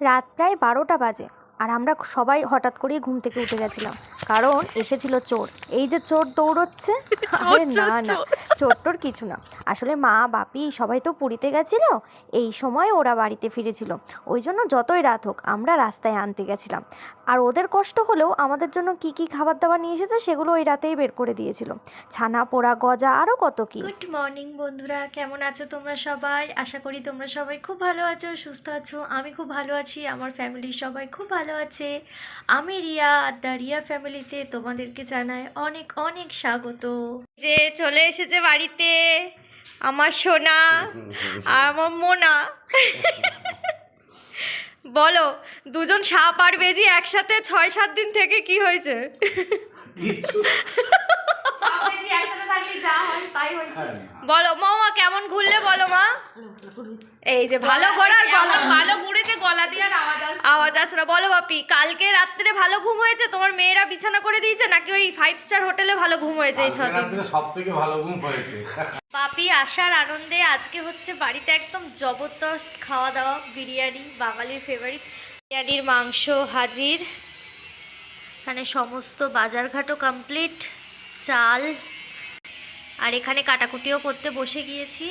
রাত প্রায় বারোটা বাজে। আর আমরা সবাই হঠাৎ করেই ঘুম থেকে উঠে গেছিলাম। কারণ এসেছিল চোর। এই যে চোর দৌড়চ্ছে আরে না না। চোর। টোর কিছু না। আসলে মা বাপি সবাই তো পুরীতে গেছিল এই সময় ওরা বাড়িতে ফিরেছিল। ওই জন্য যতই রাত হোক আমরা রাস্তায় আনতে গেছিলাম। আর ওদের কষ্ট হলেও আমাদের জন্য কি কি খাবার দাবার নিয়ে এসেছে সেগুলো ওই রাতেই বের করে দিয়েছিল। ছানা পোড়া গজা আরও কত কি। গুড মর্নিং বন্ধুরা। কেমন আছো তোমরা সবাই? আশা করি তোমরা সবাই খুব ভালো আছো সুস্থ আছো। আমি খুব ভালো আছি। আমার ফ্যামিলির সবাই খুব ভালো আছে। আমি রিয়া, আর দ্য রিয়া ফ্যামিলিতে তোমাদেরকে জানাই অনেক অনেক স্বাগত। যে চলে এসেছে বাড়িতে, আমার সোনা, আর আমার মোনা। বলো, দুজন সাপ আর বেজি একসাথে ছয়, সাত দিন থেকে কি হয়েছে? বলো মামা কেমন ঘুরলে বলো মা? এই যে ভালো ঘোরার ভালো ঘুরেছে গলা দিয়ে আর আওয়াজ আসছে আওয়াজ আসে না। বলো বাপি কালকে রাত্রে ভালো ঘুম হয়েছে? তোমার মেয়েরা বিছানা করে দিয়েছে নাকি ওই ফাইভ স্টার হোটেলে ভালো ঘুম হয়েছে এই ছদিন? সব থেকে ভালো ঘুম হয়েছে। পাপি আসার আনন্দে আজকে হচ্ছে বাড়িতে একদম জবরদস্ত খাওয়া দাওয়া বিরিয়ানি বাঙালির ফেভারিট বিরিয়ানির মাংস হাজির। এখানে সমস্ত বাজারঘাটও কমপ্লিট চাল আর এখানে কাটাকুটিও করতে বসে গিয়েছি।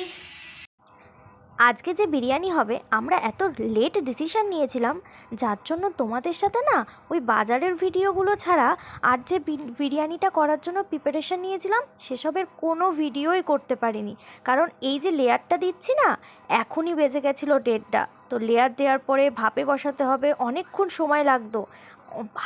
আজকে যে বিরিয়ানি হবে, আমরা এত লেট ডিসিশন নিয়েছিলাম, যার জন্য তোমাদের সাথে না ওই বাজারের ভিডিওগুলো ছাড়া আর যে বিরিয়ানিটা করার জন্য প্রিপারেশন নিয়েছিলাম, সেসবের কোনো ভিডিওই করতে পারিনি। কারণ এই যে লেয়ারটা দিচ্ছি না, এখনই বেজে গেছিল ডেটটা তো লেয়ার দেওয়ার পরে ভাপে বসাতে হবে, অনেকক্ষণ সময় লাগতো।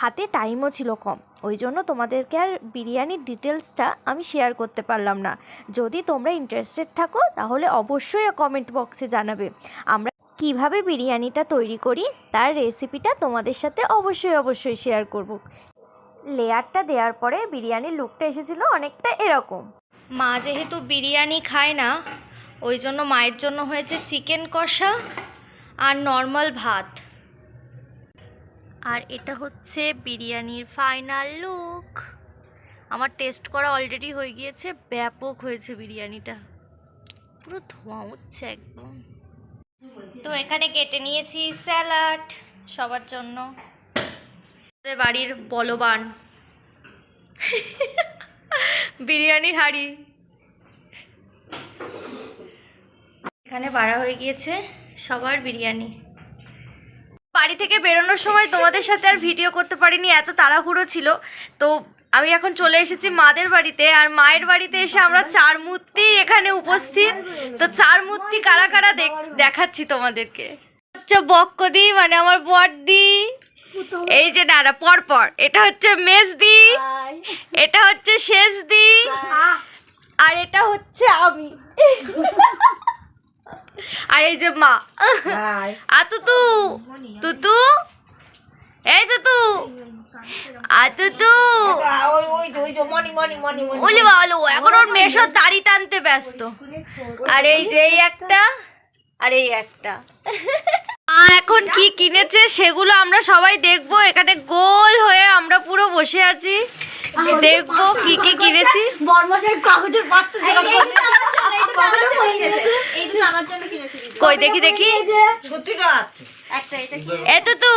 হাতে টাইমও ছিল কম। ওই জন্য তোমাদেরকে আর বিরিয়ানির ডিটেলসটা আমি শেয়ার করতে পারলাম না। যদি তোমরা ইন্টারেস্টেড থাকো, তাহলে অবশ্যই কমেন্ট বক্সে জানাবে। আমরা কীভাবে বিরিয়ানিটা তৈরি করি, তার রেসিপিটা তোমাদের সাথে অবশ্যই অবশ্যই শেয়ার করব। লেয়ারটা দেওয়ার পরে বিরিয়ানির লুকটা এসেছিল অনেকটা এরকম। মা যেহেতু বিরিয়ানি খায় না, ওই জন্য মায়ের জন্য হয়েছে চিকেন কষা আর নর্মাল ভাত। আর এটা হচ্ছে বিরিয়ানির ফাইনাল লুক। আমার টেস্ট করা অলরেডি হয়ে গিয়েছে, ব্যাপক হয়েছে বিরিয়ানিটা। পুরো ধোঁয়া উঠছে একদম। তো এখানে কেটে নিয়েছি স্যালাড সবার জন্য। বাড়ির বলবান। বিরিয়ানির হাঁড়ি। এখানে বাড়া হয়ে গিয়েছে সবার বিরিয়ানি। বাড়ি থেকে বেরোনোর সময় তোমাদের সাথে আর ভিডিও করতে পারিনি এত তাড়াহুড়ো ছিল। তো আমি এখন চলে এসেছি মাদের বাড়িতে আর মায়ের বাড়িতে এসে আমরা চার মূর্তি এখানে উপস্থিত। তো চার মূর্তি কারা কারা দেখ- দেখাচ্ছি তোমাদেরকে। হচ্ছে বক্কদি মানে আমার বড়দি। এই যে দাদা পর পর এটা হচ্ছে মেজদি এটা হচ্ছে শেষদি আর এটা হচ্ছে আমি। আর এই যে মা। আর তুতু তুতু? এই তুতু। আর তুতু। ওলি বাবলু এখন ওর মেশোর দাড়ি টানতে ব্যস্ত। আর এই যে এই একটা আর এই একটা। এখন কি কিনেছে সেগুলো আমরা সবাই দেখব। এখানে গোল হয়ে আমরা পুরো বসে আছি। দেখব কি কি কিনেছি। কই দেখি দেখি। এ তো তু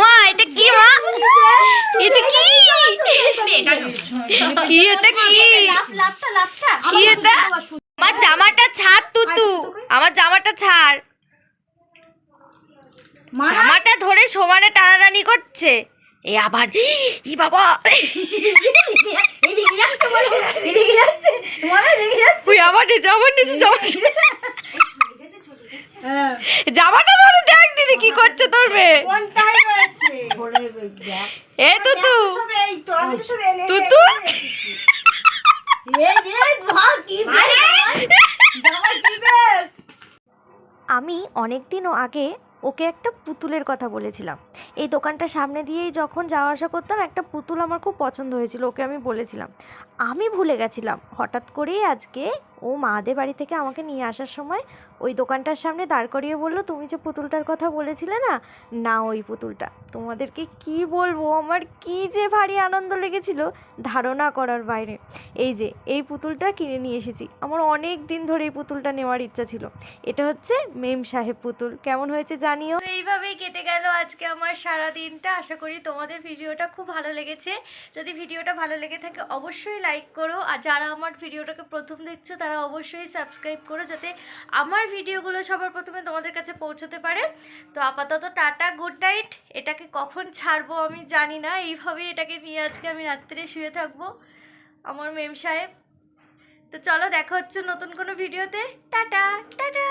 মা এটা কি মা? এটা কি? কি? এটা কি? কি এটা? আমার জামাটা ছাড় তুতু। আমার জামাটা ছাড়। জামাটা ধরে সমানে টানাটানি করছে। এ আবার ই বাবা। তুই আবার নিচে নিচে জামা জামাটা ধরে কি করছে তোর মেয়ে? এ তুতু। তুতু? আমি অনেক দিনও আগে ওকে একটা পুতুলের কথা বলেছিলাম। এই দোকানটা সামনে দিয়েই যখন যাওয়া আসা করতাম একটা পুতুল আমার খুব পছন্দ হয়েছিল ওকে আমি বলেছিলাম। আমি ভুলে গেছিলাম। হঠাৎ করেই আজকে ও মাদের বাড়ি থেকে আমাকে নিয়ে আসার সময় ওই দোকানটার সামনে দাঁড় করিয়ে বলল, তুমি যে পুতুলটার কথা বলেছিলে না? না, ওই পুতুলটা। তোমাদেরকে কি বলব? আমার কি যে ভারী আনন্দ লেগেছিল ধারণা করার বাইরে। এই যে, এই পুতুলটা কিনে নিয়ে এসেছি। আমার অনেক দিন ধরে এই পুতুলটা নেওয়ার ইচ্ছা ছিল। এটা হচ্ছে মেম সাহেব পুতুল। কেমন হয়েছে জানিও? এইভাবেই কেটে গেল আজকে আমার সারা দিনটা আশা করি তোমাদের ভিডিওটা খুব ভালো লেগেছে। যদি ভিডিওটা ভালো লেগে থাকে, অবশ্যই লাইক করো। আর যারা আমার ভিডিওটাকে প্রথম দেখছ তারা অবশ্যই সাবস্ক্রাইব করো যাতে আমার ভিডিওগুলো সবার প্রথমে তোমাদের কাছে পৌঁছতে পারে। তো আপাতত টাটা গুড নাইট এটাকে কখন ছাড়বো আমি জানি না। এইভাবেই এটাকে নিয়ে আজকে আমি রাত্রে শুয়ে থাকব আমার মেম সাহেব। তো চলো দেখা হচ্ছে নতুন কোনো ভিডিওতে। Tata tata.